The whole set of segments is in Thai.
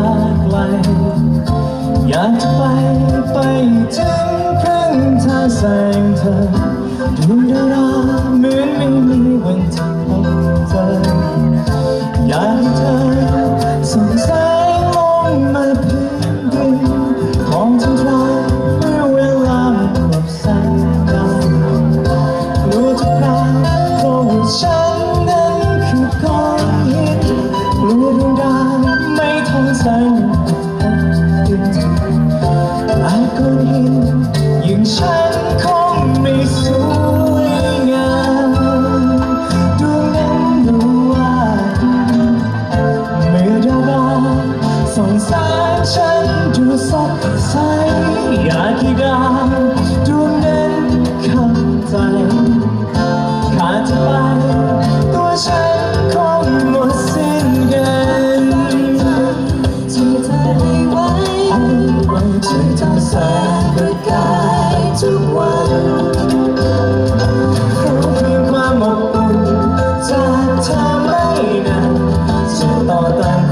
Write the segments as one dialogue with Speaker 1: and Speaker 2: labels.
Speaker 1: าไกล อยากจะไปไปถึงเพระทาแสงเธอดูงดาว สายฉันดูสดใสอยากกี่ดาวดูเน้นคำใจขาดไปตัวฉันคงหมดสิ้นเกินที่เธอได้ไว้ไว้าเธอแสงประกายทุกวันรู้เพียงความอบอุ่นจากเธอไม่นานจะต่อต้า
Speaker 2: น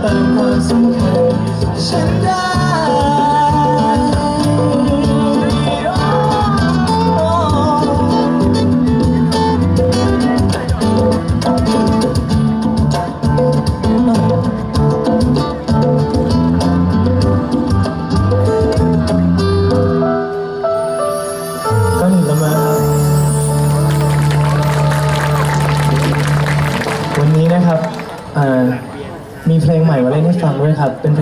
Speaker 1: แต่ความสำคัญฉันได้วันนี้นะครับ มีเพลงใหม่มาเล่นให้ฟังด้วยครับเป็น